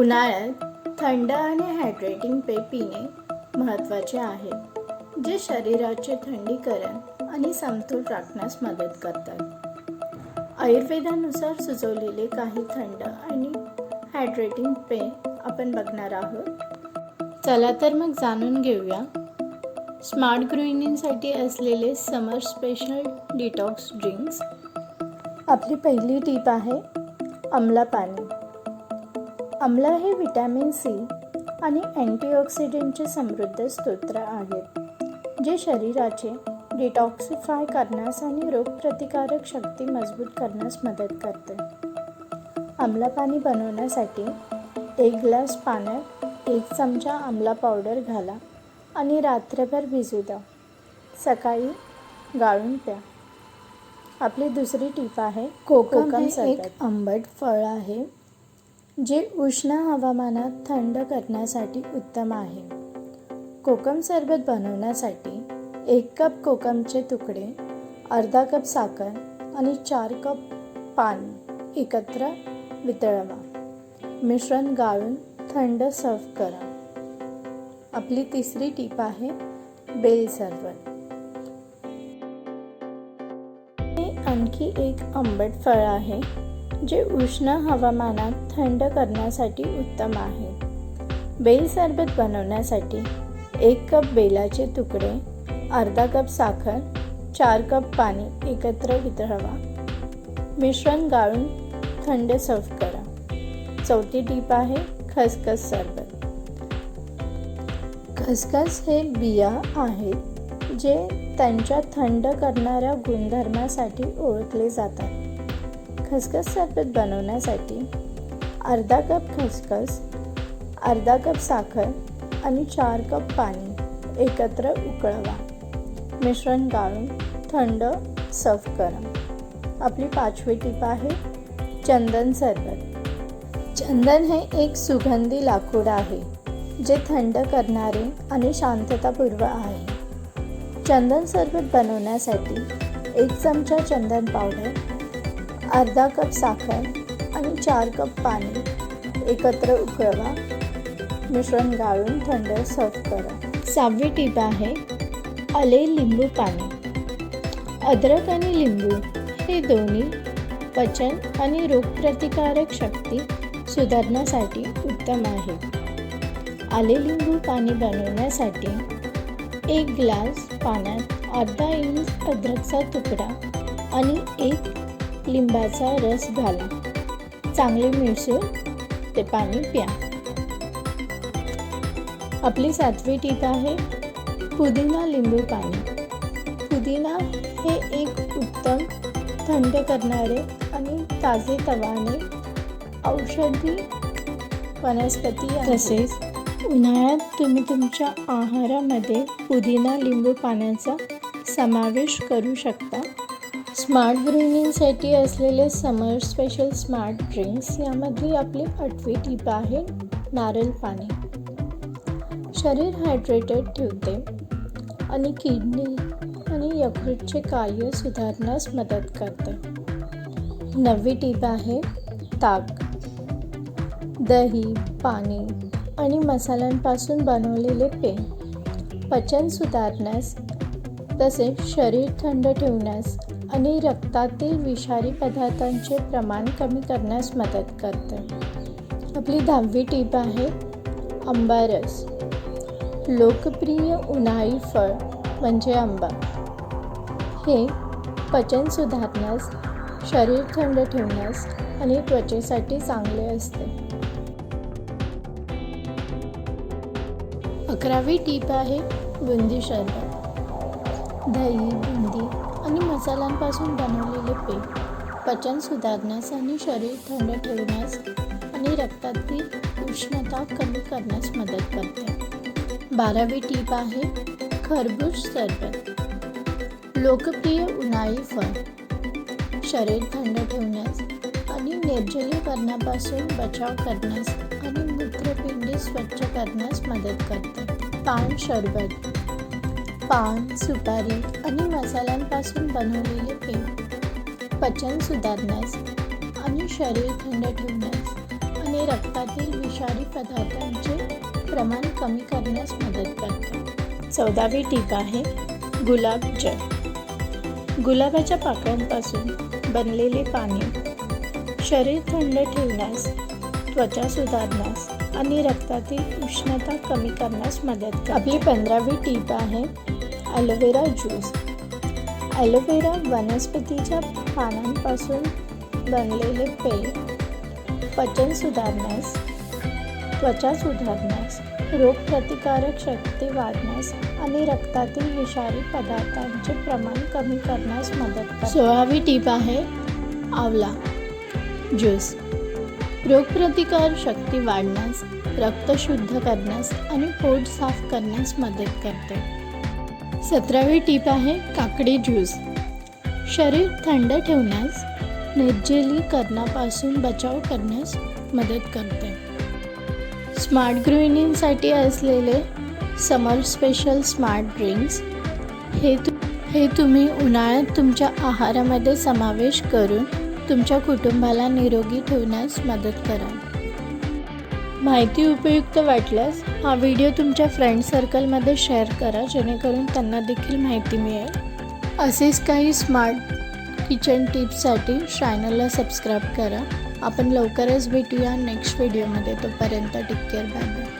उन्हाळ्यात थंड आणि हायड्रेटिंग पेय पिणे महत्त्वाचे आहे जे शरीराचे थंडीकरण आणि समतोल राखण्यास मदत करतात. आयुर्वेदानुसार सुचवलेले काही थंड आणि हायड्रेटिंग पेय आपण बघणार आहोत. चला तर मग जाणून घेऊया. स्मार्ट गृहिणींसाठी असलेले समर स्पेशल डिटॉक्स ड्रिंक्स आपली पहिली टीप आहे आमला पाणी आमला हे विटॅमिन सी आणि अँटीऑक्सिडंटचे समृद्ध स्तोत्र आहेत जे शरीराचे डिटॉक्सिफाय करण्यास आणि रोगप्रतिकारक शक्ती मजबूत करण्यास मदत करते. आमला पाणी बनवण्यासाठी एक ग्लास पाण्यात एक चमचा आमला पावडर घाला आणि रात्रभर भिजू द्या. सकाळी गाळून प्या. आपली दुसरी टीप आहे कोकम एक आंबट फळ आहे. जे उष्ण हवामानात थंड करण्यासाठी उत्तम आहे. कोकम सरबत बनवण्यासाठी एक कप कोकमचे तुकडे अर्धा कप साखर आणि चार कप पाणी एकत्र वितळवा. मिश्रण गाळून थंड सर्व करा. आपली तिसरी टीप आहे बेल सरबत. हे आणखी एक आंबट फळ आहे. जे उष्ण हवामानात थंड करण्यासाठी उत्तम आहे. बेल सरबत बनवण्यासाठी एक कप बेलाचे तुकडे अर्धा कप साखर चार कप पाणी एकत्र वितळवा. मिश्रण गाळून थंड सर्व करा. चौथी टीप आहे खसखस सरबत. खसखस हे बिया आहेत जे त्यांच्या थंड करणाऱ्या गुणधर्मासाठी ओळखले जातात. खसखस सरबत बनवण्यासाठी अर्धा कप खसखस अर्धा कप साखर आणि चार कप पाणी एकत्र उकळवा. मिश्रण गाळून थंड सर्व करा. आपली पाचवी टीप आहे चंदन सरबत. चंदन हे एक सुगंधी लाकूड आहे जे थंड करणारे आणि शांततापूर्व आहे. चंदन सरबत बनवण्यासाठी एक चमचा चंदन पावडर अर्धा कप साखर आणि चार कप पाणी एकत्र उकळवा. मिश्रण गाळून थंड सर्व करा. सहावी टीप आहे आले लिंबू पाणी. अद्रक आणि लिंबू हे दोन्ही पचन आणि रोगप्रतिकारक शक्ती सुधारण्यासाठी उत्तम आहे. आले लिंबू पाणी बनवण्यासाठी एक ग्लास पाण्यात अर्धा इंच अद्रकचा तुकडा आणि एक लिंबाचा रस घाला. चांगले मिसळून ते पाणी प्या. आपली सातवी टीप आहे पुदिना लिंबू पाणी. पुदिना हे एक उत्तम थंड करणारे आणि ताजे तवाने औषधी वनस्पती तसेच उन्हाळ्यात तुम्ही तुमच्या आहारामध्ये पुदिना लिंबू पाण्याचा समावेश करू शकता. स्मार्ट गृहिणींसाठी असलेले समर स्पेशल स्मार्ट ड्रिंक्स यामध्ये आपली आठवी टीप आहे नारळ पाणी. शरीर हायड्रेटेड ठेवते आणि किडनी आणि यकृतचे कार्य सुधारण्यास मदत करते. नववी टीप आहे ताक. दही पाणी आणि मसाल्यांपासून बनवलेले पेय. पचन सुधारण्यास तसेच शरीर थंड ठेवण्यास आणि रक्तातील विषारी पदार्थांचे प्रमाण कमी करण्यास मदत करते. आपली दहावी टीप आहे आंबारस. लोकप्रिय उन्हाळी फळ म्हणजे आंबा. हे पचन सुधारण्यास शरीर थंड ठेवण्यास आणि त्वचेसाठी चांगले असते. अकरावी टीप आहे बुंदी शरबत. दही बुंदी आणि मसाल्यांपासून बनवलेले पेय पचन सुधारण्यास आणि शरीर थंड ठेवण्यास आणि रक्तातील उष्णता कमी करण्यास मदत करते. बारावी टीप आहे खरबूज सरबत. लोकप्रिय उन्हाळी फळ. शरीर थंड ठेवण्यास आणि निर्जलीकरणापासून बचाव करण्यास आणि मूत्रपिंडी स्वच्छ करण्यास मदत करते. पान शरबत. पान सुपारी आणि मसाल्यांपासून बनवलेले पेय पचन सुधारण्यास आणि शरीर थंड ठेवण्यास आणि रक्तातील विषारी पदार्थांचे प्रमाण कमी करण्यास मदत करते चौदावी टीप आहे गुलाब जल. गुलाबाच्या पाकळ्यांपासून बनलेले पाणी शरीर थंड ठेवण्यास त्वचा सुधारण्यास आणि रक्तातील उष्णता कमी करण्यास मदत आपली पंधरावी टीप आहे ॲलोवेरा ज्यूस. ॲलोवेरा वनस्पतीच्या पानांपासून बनलेले पेय. पचन सुधारण्यास त्वचा सुधारण्यास रोगप्रतिकारक शक्ती वाढण्यास आणि रक्तातील विषारी पदार्थांचे प्रमाण कमी करण्यास मदत सोळावी टीप आहे आवला ज्यूस. रोगप्रतिकार शक्ती वाढण्यास रक्त शुद्ध करण्यास आणि पोट साफ करण्यास मदत करते. सतरावी टीप आहे काकडी ज्यूस. शरीर थंड ठेवण्यास निर्जलीकरणापासून बचाव करण्यास मदत करते. स्मार्ट गृहिणींसाठी असलेले समर स्पेशल स्मार्ट ड्रिंक्स हे तु हे तुम्ही उन्हाळ्यात तुमच्या आहारामध्ये समावेश करून तुमच्या कुटुंबाला निरोगी ठेवण्यास मदत करा माहिती उपयुक्त वाटल्यास हा व्हिडिओ तुमच्या फ्रेंड सर्कलमध्ये शेअर करा जेणेकरून त्यांना देखील माहिती मिळेल. असेच काही स्मार्ट किचन टिप्ससाठी चॅनलला सबस्क्राईब करा. आपण लवकरच भेटूया नेक्स्ट व्हिडिओमध्ये तोपर्यंत टेक केअर बाय बाय